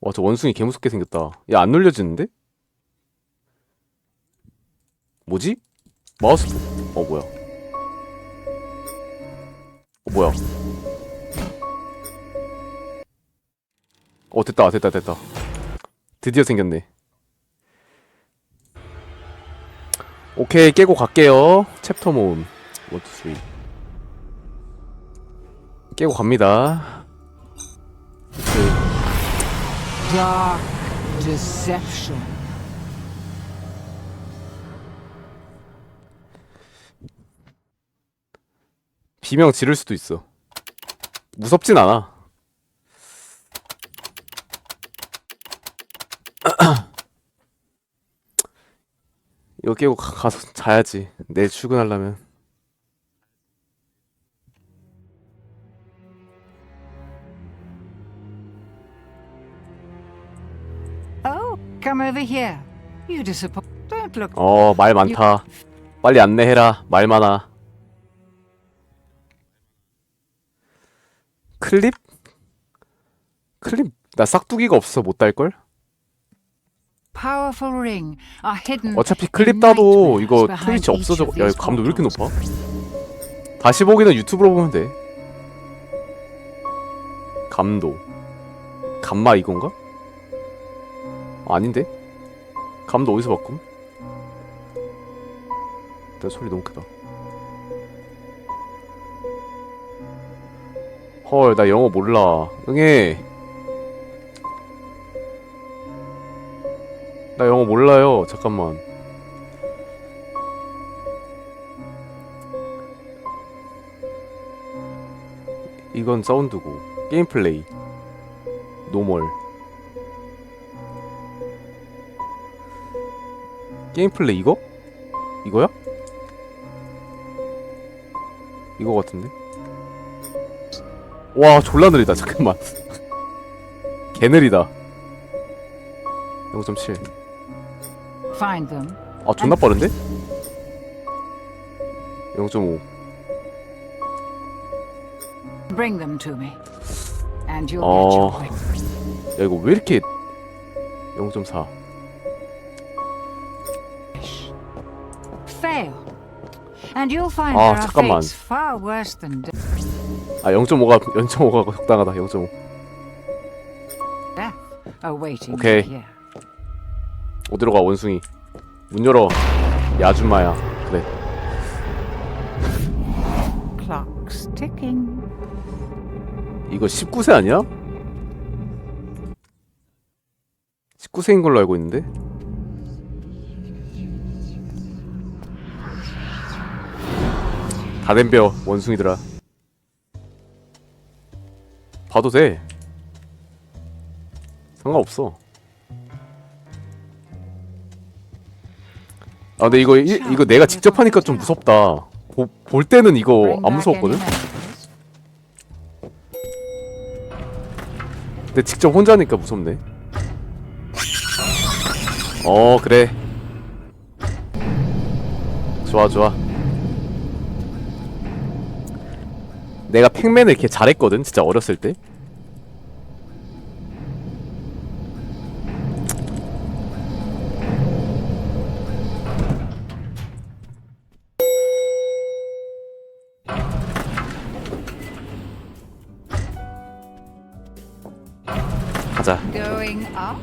와, 저 원숭이 개 무섭게 생겼다. 야, 안 눌려지는데? 뭐지? 마우스, 어, 뭐야. 어, 뭐야. 어, 됐다, 됐다, 됐다. 드디어 생겼네. 오케이, 깨고 갈게요. 챕터 모음. 1, 2, 3. 깨고 갑니다. 비명 지를 수도 있어. 무섭진 않아. 이거 깨고 가, 가서 자야지. 내일 출근하려면. Oh, come over here. You disappoint. Don't look. 어, 말 많다. 빨리 안내해라. 말 많아. 클립? 클립? 나 싹두기가 없어 못 달걸? Powerful ring are hidden. 어차피 클립 따도 이거 트위치 없어져. 야, 이거 감도 왜 이렇게. 높아? 다시 보기는 유튜브로 보면 돼. 감도. 감마 이건가? 아, 아닌데? 감도 어디서 바꿈? 내 소리 너무 크다. 헐, 나 영어 몰라. 응애. 나 영어 몰라요. 잠깐만. 이건 사운드고 게임 플레이 노멀 게임 플레이 이거? 이거야? 이거 같은데? 와 졸라 느리다 잠깐만 개 느리다 0.7 Find them. 아 존나 빠른데? 0.5 Bring them to me. And you'll Oh. get your wish. 야 이거 왜 이렇게 0.4 Fail. And you'll find 아, there are 잠깐만. fates far worse than death. 아 0.5가 0.5가 적당하다 0.5 awaiting Okay. you here. 어디로 가 원숭이? 문 열어. 야 아줌마야. 그래. Clock's ticking. 이거 19세 아니야? 19세인 걸로 알고 있는데? 다 덤벼 원숭이들아. 봐도 돼. 상관없어 아 근데 이거 이, 이거 내가 직접 하니까 좀 무섭다 보, 볼 때는 이거 안 무서웠거든. 근데 직접 혼자 하니까 무섭네. 어, 그래. 좋아, 좋아. 내가 팩맨을 이렇게 잘했거든, 진짜 어렸을 때. Up.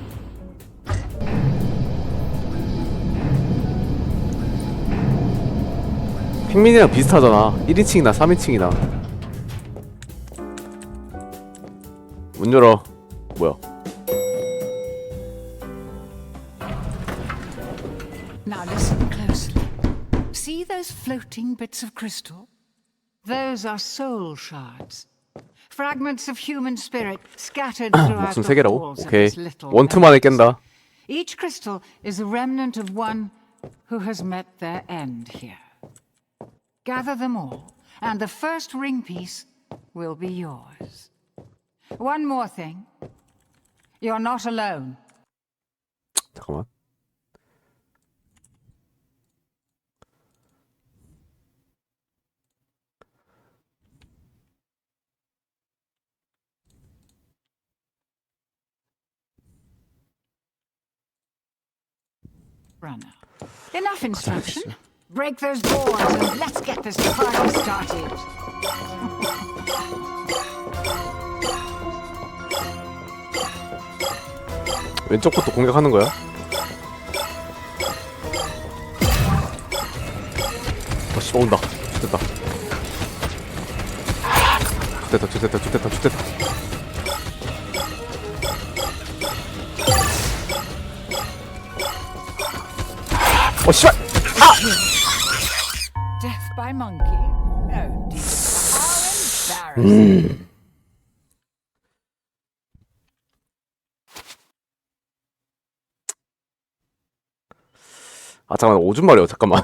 팩민이랑 비슷하잖아. 1인칭이나 3인칭이나. 문 열어. 뭐야? Now listen closely. See those floating bits of crystal? Those are soul shards. Fragments of human spirit scattered throughout 목숨 the 세 개라고? walls of 오케이. this little 원투 만에 palace. 깬다. Each crystal is a remnant of one who has met their end here. Gather them all, and the first ring piece will be yours. One more thing. You're not alone. 잠깐만. Runner. Enough instruction. Break those boards and let's get this party started. 왼쪽부터 공격하는 거야? 어, 씨, 온다. 좋됐다. 좋됐다, 좋됐다, 좋됐다, 좋됐다. 어, 씨발! Death by monkey? Oh dear. How embarrassing. 아, 잠깐만, 오줌 마려워. 잠깐만.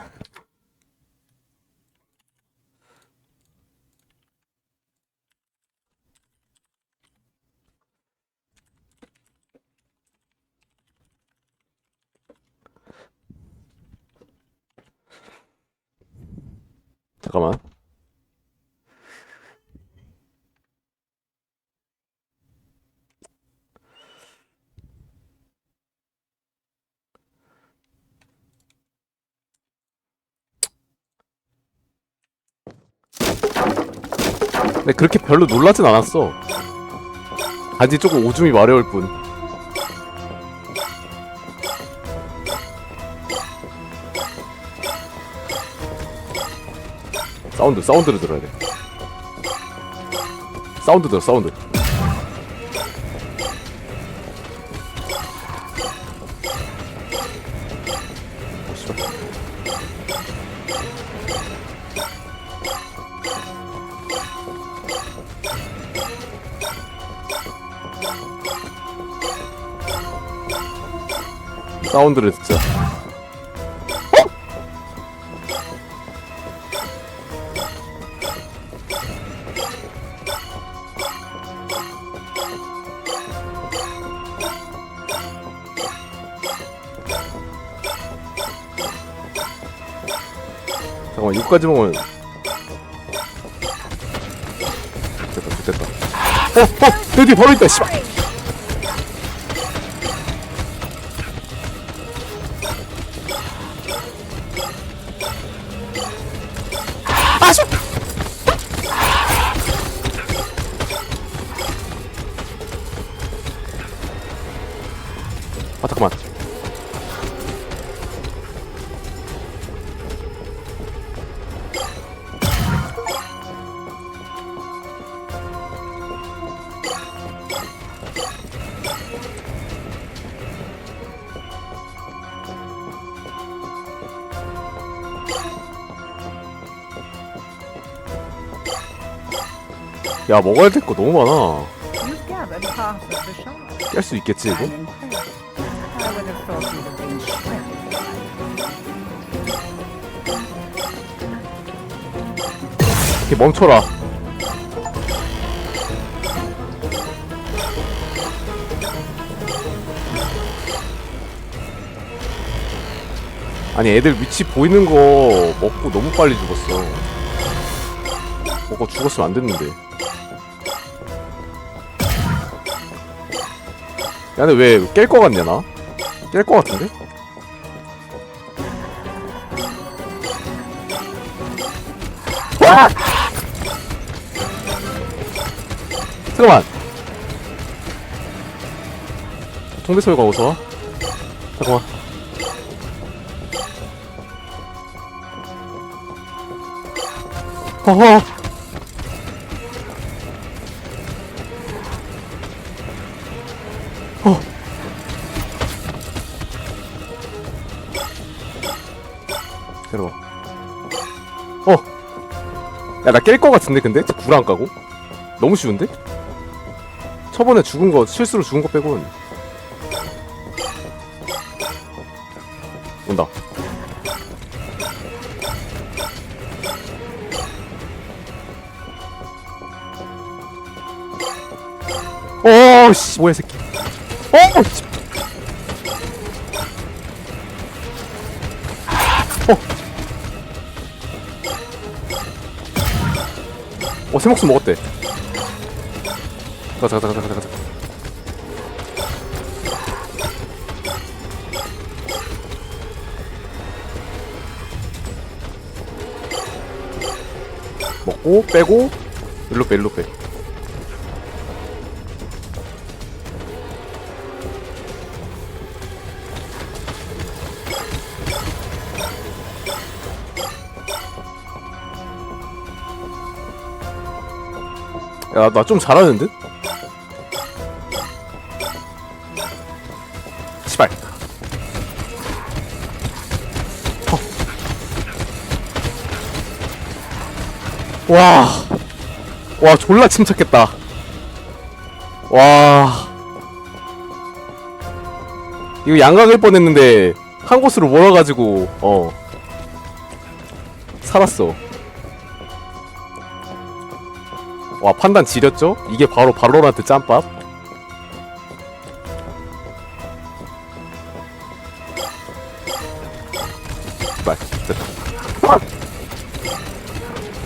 근데 그렇게 별로 놀라진 않았어. 단지 조금 오줌이 마려울 뿐. 사운드, 사운드를 들어야 돼. 사운드 들어, 사운드. 사운드를 듣자. 잠깐만, 이거까지 먹으면. 됐다, 됐다. 어, 어! 여기 바로 있다, 씨발! 야, 먹어야 될 거 너무 많아. 깰 수 있겠지, 이거? 이렇게 멈춰라. 아니 애들 위치 보이는 거 먹고 너무 빨리 죽었어. 먹고 죽었으면 안 됐는데. 야 근데 왜 깰 거 같냐 나? 깰 거 같은데? 와! 잠깐만. 통배소리가 어서 와? 잠깐만. 허허. 나 깰 거 같은데, 근데? 불안 까고? 너무 쉬운데? 저번에 죽은 거, 실수로 죽은 거 빼곤. 온다. 오, 씨, 뭐야, 이 새끼. 어, 씨. 세 목숨 먹었대. 가자 가자 가자 가자 가자. 먹고 빼고 일로 빼 일로 빼. 야, 나 좀 잘하는 듯? 시발. 어. 와. 와, 졸라 침착했다. 와. 이거 양각일 뻔 했는데, 한 곳으로 몰아가지고, 어. 살았어. 와 판단 지렸죠? 이게 바로 발로란트 짬밥!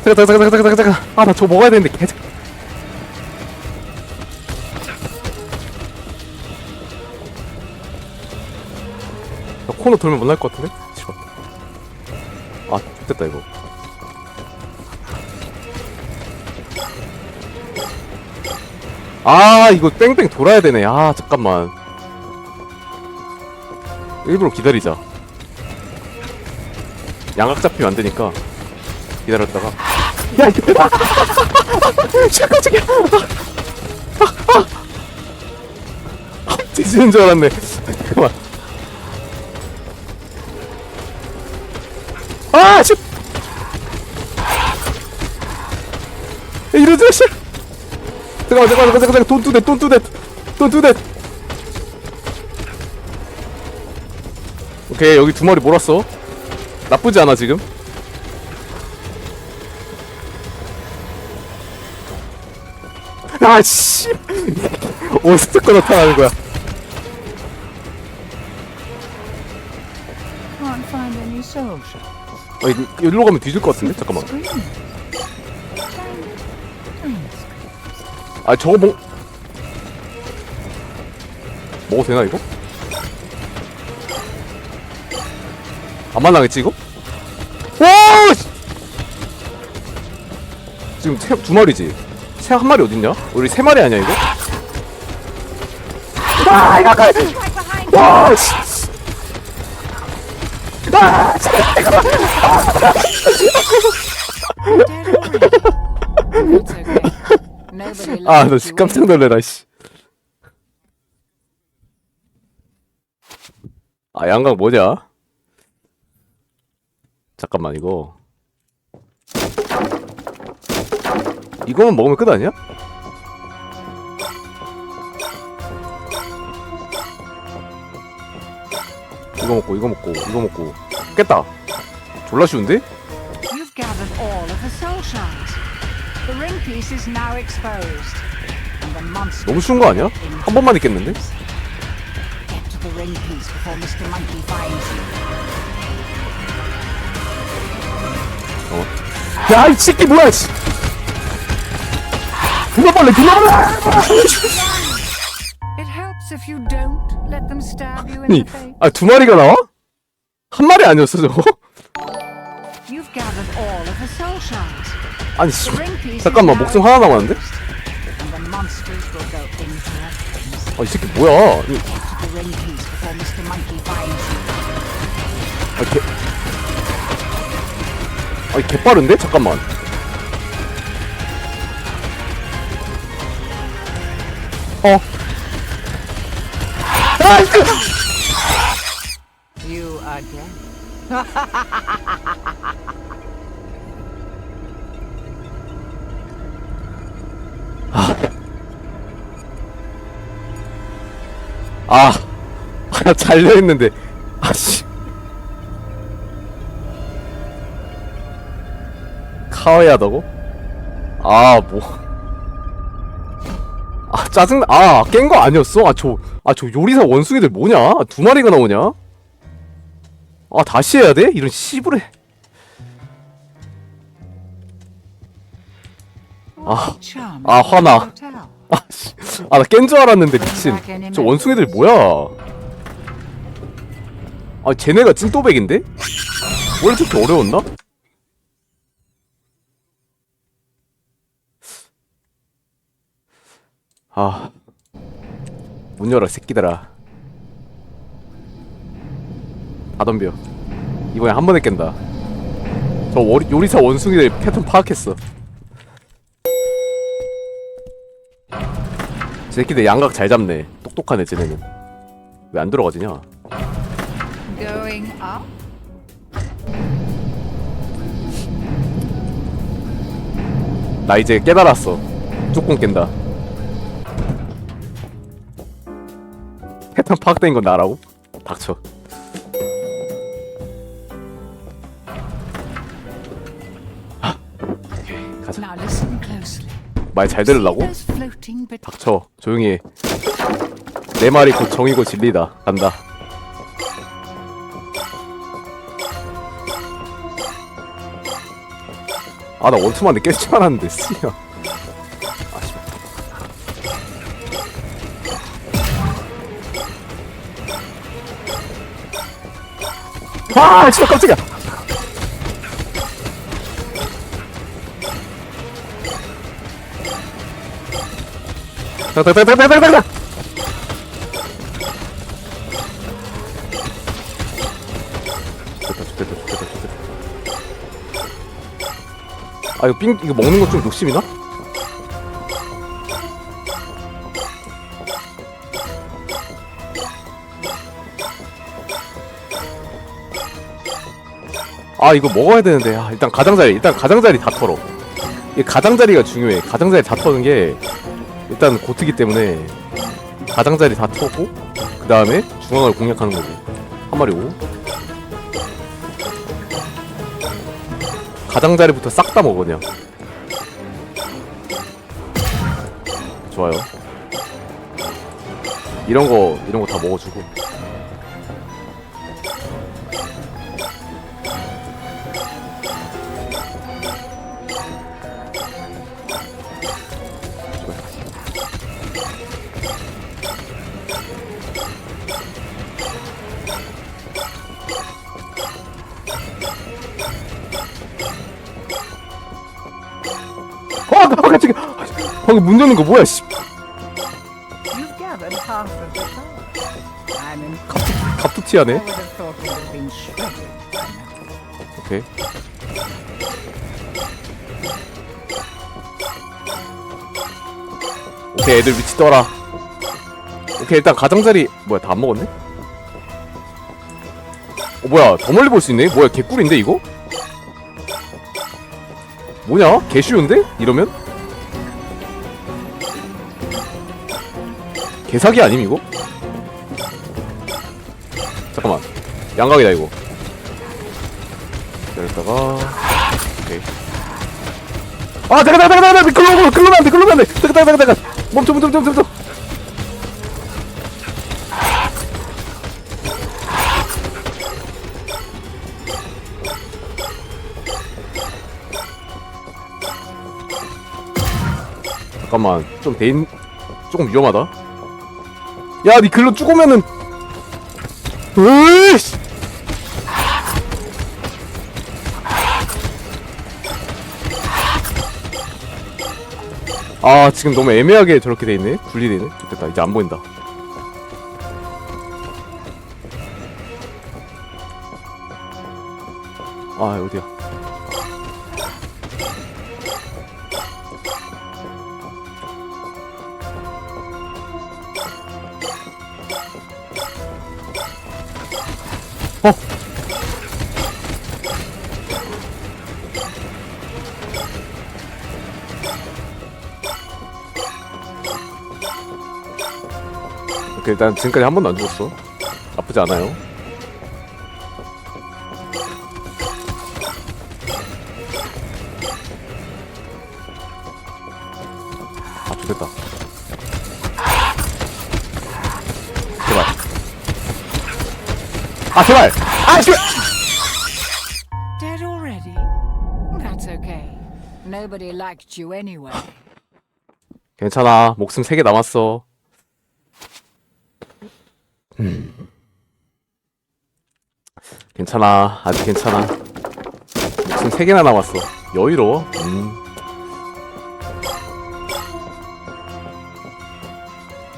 잠깐 잠깐 잠깐 잠깐 잠깐 아나 저거 먹어야 되는데 개나 코너 돌면 못 날 것 같은데? 아 됐다 이거 아 이거 뺑뺑 돌아야 되네. 아 잠깐만. 일부러 기다리자. 양각 잡히면 안 되니까 기다렸다가. 야 이거 잠깐 잠깐. 뒤지는 줄 알았네. 잠깐만. 아 씨. 마 씨. 잠깐만 잠깐만 잠깐만 돈 두대 돈 두대 돈 두대 오케이 여기 두 마리 몰았어. 나쁘지 않아 지금. 아씨. 거 나타나는 거야? Shots. 아 여기로 가면 뒤질 것 같은데? 잠깐만 아 저거 먹 먹어도 되나 이거? 안 만나겠지 이거? 와! 씨! 지금 새, 두 마리지? 새 한 마리 어딨냐? 우리 세 마리 아니야 이거? 아 이거 아까 와! 씨! 아! okay. 아, you 씨, 깜짝 놀래라, 씨. 아, 양각 뭐냐? 잠깐만, 이거. 이거만 먹으면 끝 아니야? 이거 먹고, 이거 먹고, 이거 먹고. 깼다. 졸라 쉬운데? You've gathered all of the soul shards. The ring piece is now exposed. And the monster 너무 쉬운 거 아니야? 한 번만 있겠는데? Get to the ring piece before Mr. Monkey finds you. 야, 이 새끼 뭐야, 씨! 누가 빨래, 누가 빨래! It helps if you don't let them stab you in 아니, face. 아, 두 마리가 나와? 한 마리 아니었어, 저거? You've gathered all of the soul shards. 아니, 씨. Piece 잠깐만, 목숨 하나 남았는데? exposed. And the monsters will go into your face. 아, 이 새끼 뭐야? 이- Get to the ring piece before Mr. Monkey finds you. 아, 개. 아, 개 빠른데? 잠깐만. 어. 아, 이거. You again. 아. 아, 잘려 있는데. 아씨. 카와이하다고? 아, 뭐. 아, 짜증나. 아, 깬 거 아니었어? 아, 저, 아, 저 요리사 원숭이들 뭐냐? 아, 두 마리가 나오냐? 아, 다시 해야 돼? 이런 씨부레. 아, 아, 화나. 아씨 아 나 깬 줄 알았는데 미친. 저 원숭이들 뭐야? 아 쟤네가 찐또백인데? 원래 저렇게 어려웠나? 아문 열어 새끼들아. 다 덤벼. 이번에 한 번에 깬다. 저 요리사 원숭이들 패턴 파악했어. 새끼들 양각 잘 잡네. 똑똑하네, 쟤네는. 왜 안 들어가지냐? Going up? 나 이제 깨달았어. 무조건 깬다. 패턴 파악된 건 나라고? 닥쳐. 아, 오케이, 가자. Now listen closely. 말 잘 들으려고? 닥쳐. 조용히 해. 내 말이 곧 정이고 진리다. 간다. 아, 나 원투만데 깰줄 알았는데, 쓰냐. 아, 씨발. 아, 진짜 깜짝이야. 좋겠다. 아 이거 삥 이거 먹는 거 좀 욕심이나? 아 이거 먹어야 되는데 아, 일단 가장자리 일단 가장자리 다 털어 이 가장자리가 중요해 가장자리 다 터는 게 일단 고트기 때문에 가장자리 다 털고 그 다음에 중앙을 공략하는 거고 한 마리고 가장자리부터 싹 다 먹어 그냥. 좋아요. 이런 거 이런 거 다 먹어주고 깜짝이야. 방금 문 여는 거 뭐야, 씨. You've. 갑툭튀하네. 오케이. 오케이, 애들 위치 떠라. 오케이, 일단 가장자리 뭐야, 다 안 먹었네? 어, 뭐야, 더 멀리 볼 수 있네? 뭐야, 개꿀인데, 이거? 뭐냐? 개 쉬운데? 이러면? 개사기 아님, 이거? 잠깐만. 양각이다, 이거. 기다렸다가 오케이 아 잠깐 잠깐 잠깐 잠깐 글로 글로 안돼 글로 안돼 잠깐 잠깐 잠깐 멈춰 멈춰 멈춰 멈춰 잠깐만 좀 대인 조금 위험하다 야 니 글로 쭉 오면은. 으이씨! 아 지금 너무 애매하게 저렇게 돼 있네. 분리돼 있네. 됐다 이제 안 보인다. 아 어디야 일단 지금까지 한 번도 안 죽었어. 나쁘지 않아요? 아 좋겠다. 제발. 아 제발! 아 제발! Dead already? That's okay. Nobody liked you anyway. 괜찮아. 목숨 3개 남았어 음. 괜찮아 아직 괜찮아 목숨 3개나 남았어 여유로워 음.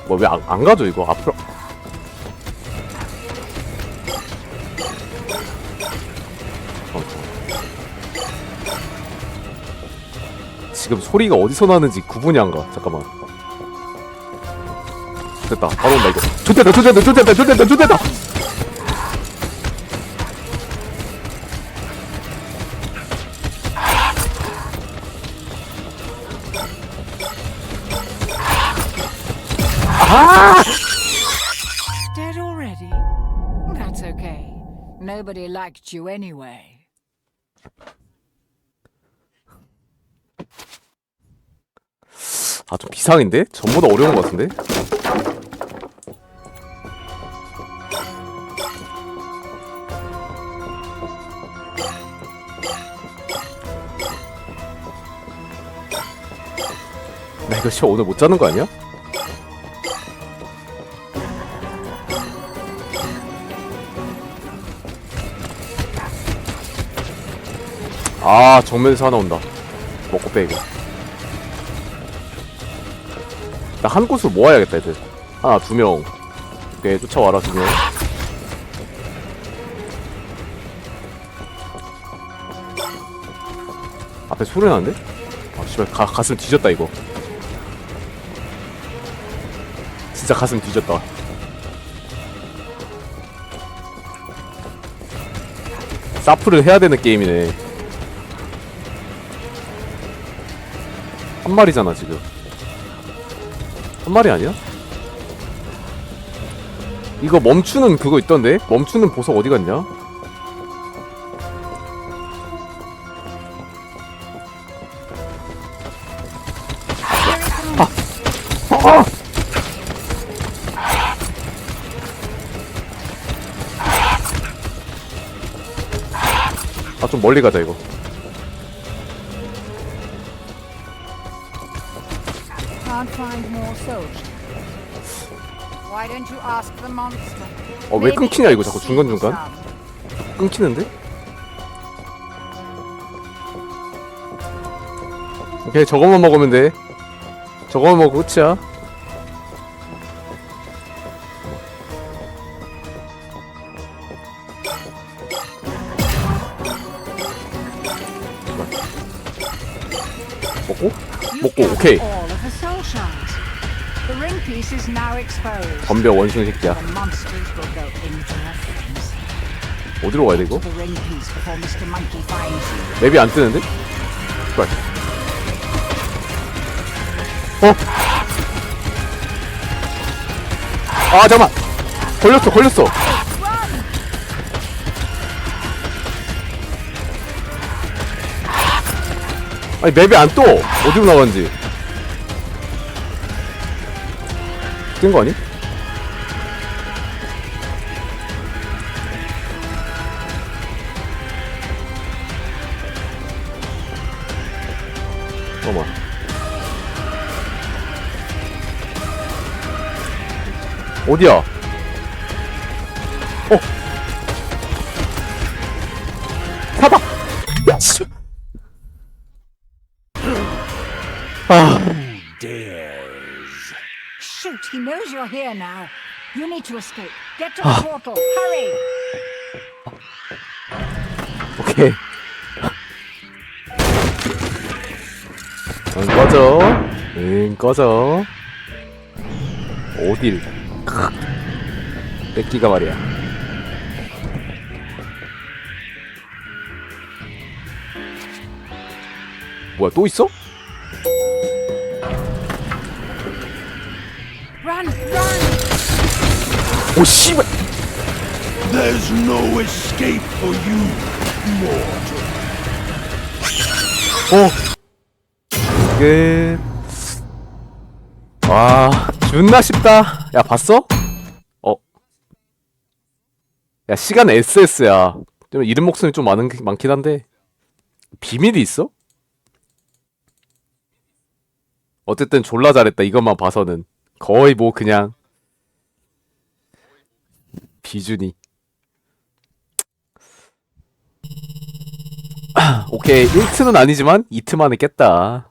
뭐왜 안 안 가죠 이거 앞으로. 지금 소리가 어디서 나는지 구분이 안 가. 잠깐만. 됐다. 바로 온다 이거. 좋됐다, 좋됐다, 좋됐다, 좋됐다, 좋됐다. Dead already? That's okay. Nobody liked you anyway. 아 좀 비상인데? 전보다 어려운 것 같은데? 이거 시 오늘 못 자는 거 아니야? 아 정면에서 하나 온다. 먹고 빼 이거 나한 곳으로 모아야겠다 애들. 하나 두명. 오케이 쫓아와라 두명. 앞에 소리 나는데? 아 씨발 가, 가슴 뒤졌다 이거 진짜 가슴 뒤졌다 사프를 해야 되는 게임이네 한 마리잖아 지금 한 마리 아니야? 이거 멈추는 그거 있던데? 멈추는 보석 어디 갔냐? 아 좀 멀리 가자 이거 Can't find more soldiers. Why don't you ask the monster? 어왜 Maybe 끊기냐 이거 자꾸 중간중간. 끊기는데? 오케이 저것만 먹으면 돼 저것만 먹고 끝이야 오케이. 덤벼 원숭이 새끼야. 어디로 가야 돼 이거? 맵이 안 뜨는데? 씨발. 어? 아 잠깐만 걸렸어 걸렸어 아니 맵이 안 떠! 어디로 나갔는지 뜬거 아니? 잠깐만 어디야? 어! 씨. 아 he knows you're here now. You need to escape. Get to the portal. Hurry! 오케이 응 꺼져 응 꺼져 어딜 크. 뺏기가 말이야 뭐야 또 있어? 오 씨발 There's no escape for you, mortal. 오. 끝. 와, 존나 쉽다. 야, 봤어? 어. 야, 시간 SS야. 좀 이름 목숨이 좀 많은, 많긴 한데. 비밀이 있어? 어쨌든 졸라 잘했다. 이것만 봐서는. 거의 뭐 그냥. 비준이. 오케이 1트는 아니지만 2트 만에 깼다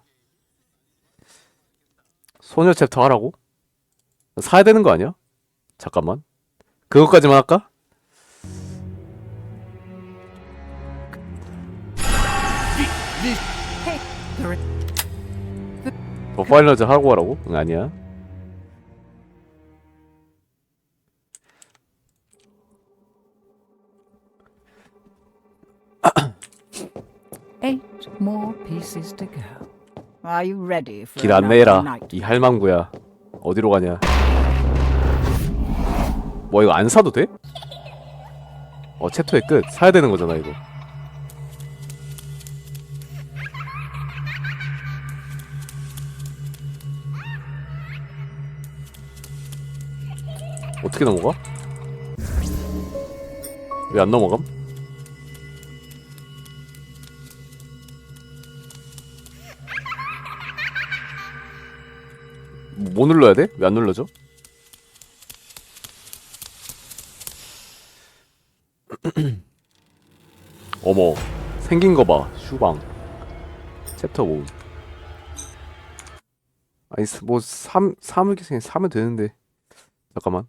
소녀 챕터 하라고? 사야 되는 거 아니야? 잠깐만. 그것까지만 할까? 더 파이널즈 하고 하라고? 응, 아니야. More pieces to go. Are you ready for 길 안내해라. night? 이 할망구야. 어디로 가냐? 뭐 이거 안 사도 돼? 어 챕터의 끝. 사야 되는 거잖아 이거. 어떻게 넘어가? 왜 안 넘어감? 뭐 눌러야 돼? 왜 안 눌러져? 어머 생긴 거 봐. 슈방. 챕터 5 아니 뭐 3, 3을 그냥 사면 되는데. 잠깐만